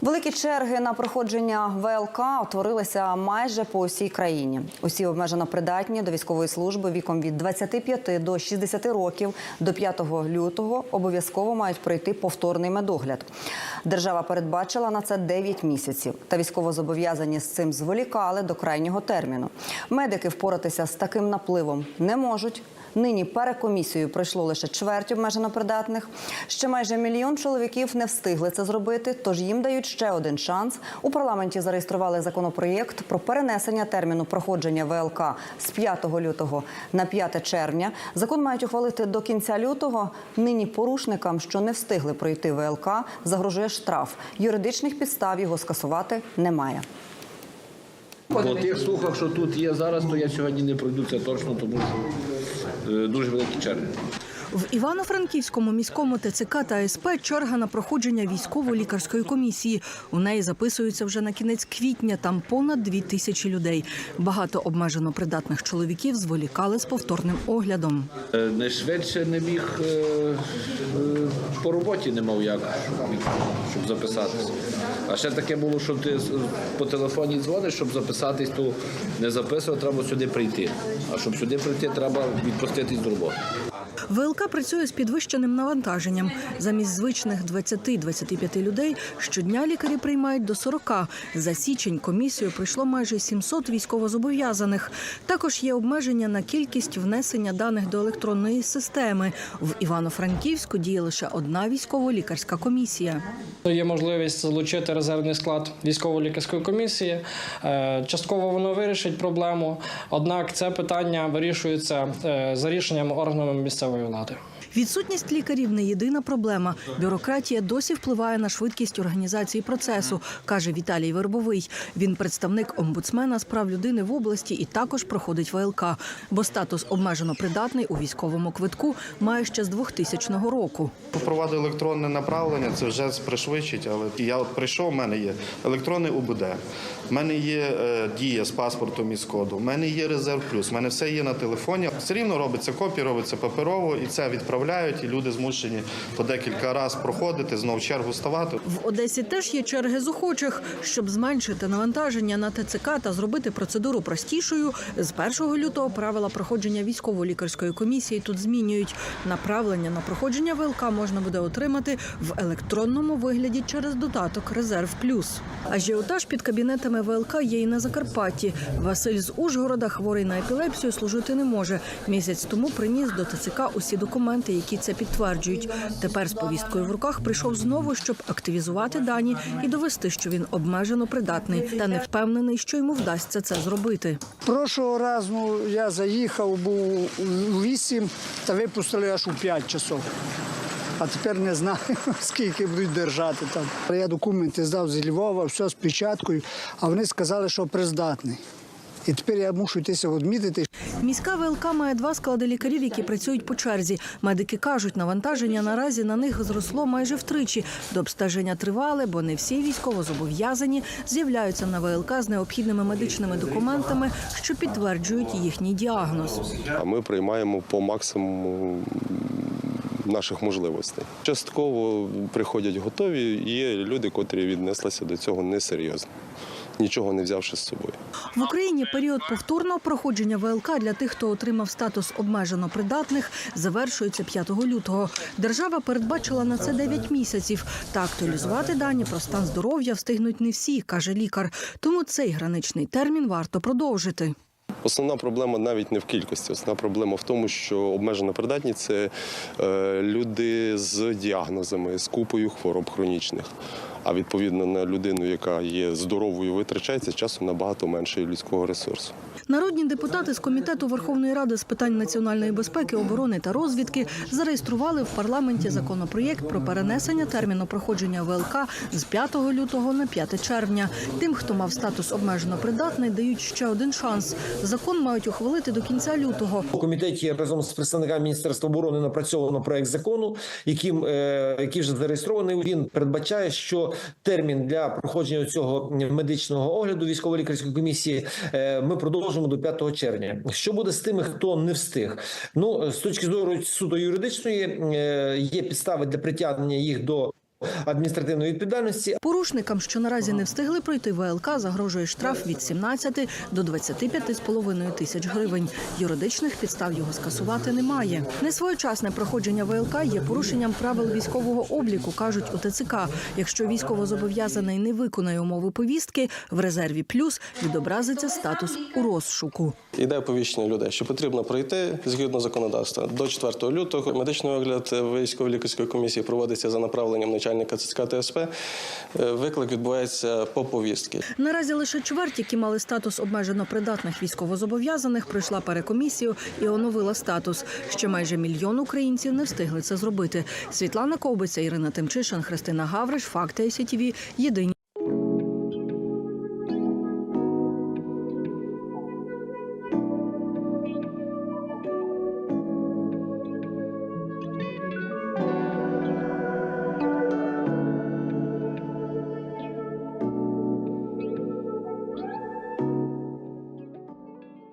Великі черги на проходження ВЛК утворилися майже по усій країні. Усі обмежено придатні до військової служби віком від 25 до 60 років до 5 лютого обов'язково мають пройти повторний медогляд. Держава передбачила на це 9 місяців. Та військовозобов'язані з цим зволікали до крайнього терміну. Медики впоратися з таким напливом не можуть. Нині перекомісію пройшло лише чверть обмежено придатних. Ще майже мільйон чоловіків не встигли це зробити, тож їм дають ще один шанс. У парламенті зареєстрували законопроєкт про перенесення терміну проходження ВЛК з 5 лютого на 5 червня. Закон мають ухвалити до кінця лютого. Нині порушникам, що не встигли пройти ВЛК, загрожує штраф. Юридичних підстав його скасувати немає. По тих слухах, що тут є зараз, то я сьогодні не пройду це точно, тому що е, дуже великі черги. В Івано-Франківському міському ТЦК та СП черга на проходження військово-лікарської комісії. У неї записуються вже на кінець квітня. Там понад дві тисячі людей. Багато обмежено придатних чоловіків зволікали з повторним оглядом. Е, Не швидше не міг е, е, по роботі не мав як, щоб записатися. А ще таке було, що ти по телефоні дзвониш, щоб записатись, то не записував, треба сюди прийти. А щоб сюди прийти, треба відпуститись з роботи. ВЛК працює з підвищеним навантаженням. Замість звичних 20-25 людей щодня лікарі приймають до 40. За січень комісію прийшло майже 700 військовозобов'язаних. Також є обмеження на кількість внесення даних до електронної системи. В Івано-Франківську діє лише одна військово-лікарська комісія. Є можливість залучити резервний склад військово-лікарської комісії. Е, Частково воно вирішить проблему, однак це питання вирішується е, за рішенням органами місцевої влади. Відсутність лікарів не єдина проблема. Бюрократія досі впливає на швидкість організації процесу, каже Віталій Вербовий. Він представник омбудсмена з прав людини в області і також проходить ВЛК, бо статус обмежено придатний у військовому квитку має ще з 2000 року. Впровадив електронне направлення, це вже пришвидшить, але я от прийшов, у мене є електронний УБД, в мене є е, дія з паспортом і з коду, в мене є резерв плюс, в мене все є на телефоні. Все рівно робиться копія, робиться паперово, і це відправляють, і люди змушені по декілька разів проходити, знов чергу ставати. В Одесі теж є черги з охочих. Щоб зменшити навантаження на ТЦК та зробити процедуру простішою, з 1 лютого правила проходження військово-лікарської комісії тут змінюють. Направлення на проходження ВЛК можна буде отримати в електронному вигляді через додаток Резерв Плюс. Ажіотаж під кабінетами ВЛК є і на Закарпатті. Василь з Ужгорода, хворий на епілепсію, служити не може. Місяць тому приніс до ТЦК усі документи, які це підтверджують. Тепер з повісткою в руках прийшов знову, щоб активізувати дані і довести, що він обмежено придатний, та не впевнений, що йому вдасться це зробити. Прошлого разу я заїхав, був у 8 та випустили аж у 5 часов. А тепер не знаю, скільки будуть держати там. Я документи здав з Львова, все з печаткою, а вони сказали, що приздатний. І тепер я мушу йтися відмітити, Міська ВЛК має два склади лікарів, які працюють по черзі. Медики кажуть, навантаження наразі на них зросло майже втричі. До обстеження тривале, бо не всі військовозобов'язані з'являються на ВЛК з необхідними медичними документами, що підтверджують їхній діагноз. А ми приймаємо по максимуму наших можливостей. Частково приходять готові. Є люди, котрі віднеслися до цього несерйозно, нічого не взявши з собою. В Україні період повторного проходження ВЛК для тих, хто отримав статус обмежено придатних, завершується 5 лютого. Держава передбачила на це 9 місяців. Та актуалізувати дані про стан здоров'я встигнуть не всі, каже лікар. Тому цей граничний термін варто продовжити. Основна проблема навіть не в кількості. Основна проблема в тому, що обмежено придатні це е, люди з діагнозами, з купою хвороб хронічних. А відповідно на людину, яка є здоровою, витрачається часу набагато менше людського ресурсу. Народні депутати з комітету Верховної Ради з питань національної безпеки, оборони та розвідки зареєстрували в парламенті законопроєкт про перенесення терміну проходження ВЛК з 5 лютого на 5 червня. Тим, хто мав статус обмежено придатний, дають ще один шанс. Закон мають ухвалити до кінця лютого. У комітеті разом з представниками міністерства оборони напрацьовано проект закону, яким е, який вже зареєстрований. Він передбачає, що термін для проходження цього медичного огляду військово-лікарської комісії е, ми продовжимо до 5 червня. Що буде з тими, хто не встиг? Ну з точки зору суто юридичної е, є підстави для притягнення їх до адміністративної відповідальності. Порушникам, що наразі не встигли пройти ВЛК, загрожує штраф від 17 до 25,5 тисяч гривень. Юридичних підстав його скасувати немає. Несвоєчасне проходження ВЛК є порушенням правил військового обліку, кажуть у ТЦК. Якщо військовозобов'язаний не виконає умови повістки, в резерві плюс відобразиться статус у розшуку. Йде оповіщення людей, що потрібно пройти згідно законодавства. До 4 лютого медичний огляд військово-лікарської комісії проводиться за направленням начальника ЦСК ТСП. Е, Виклик відбувається по повістки. Наразі лише чверть, які мали статус обмежено придатних військовозобов'язаних, прийшла перекомісію і оновила статус. Ще майже мільйон українців не встигли це зробити. Світлана Ковбиця, Ірина Тимчишин, Христина Гавриш, Факти СІТВ. Єдині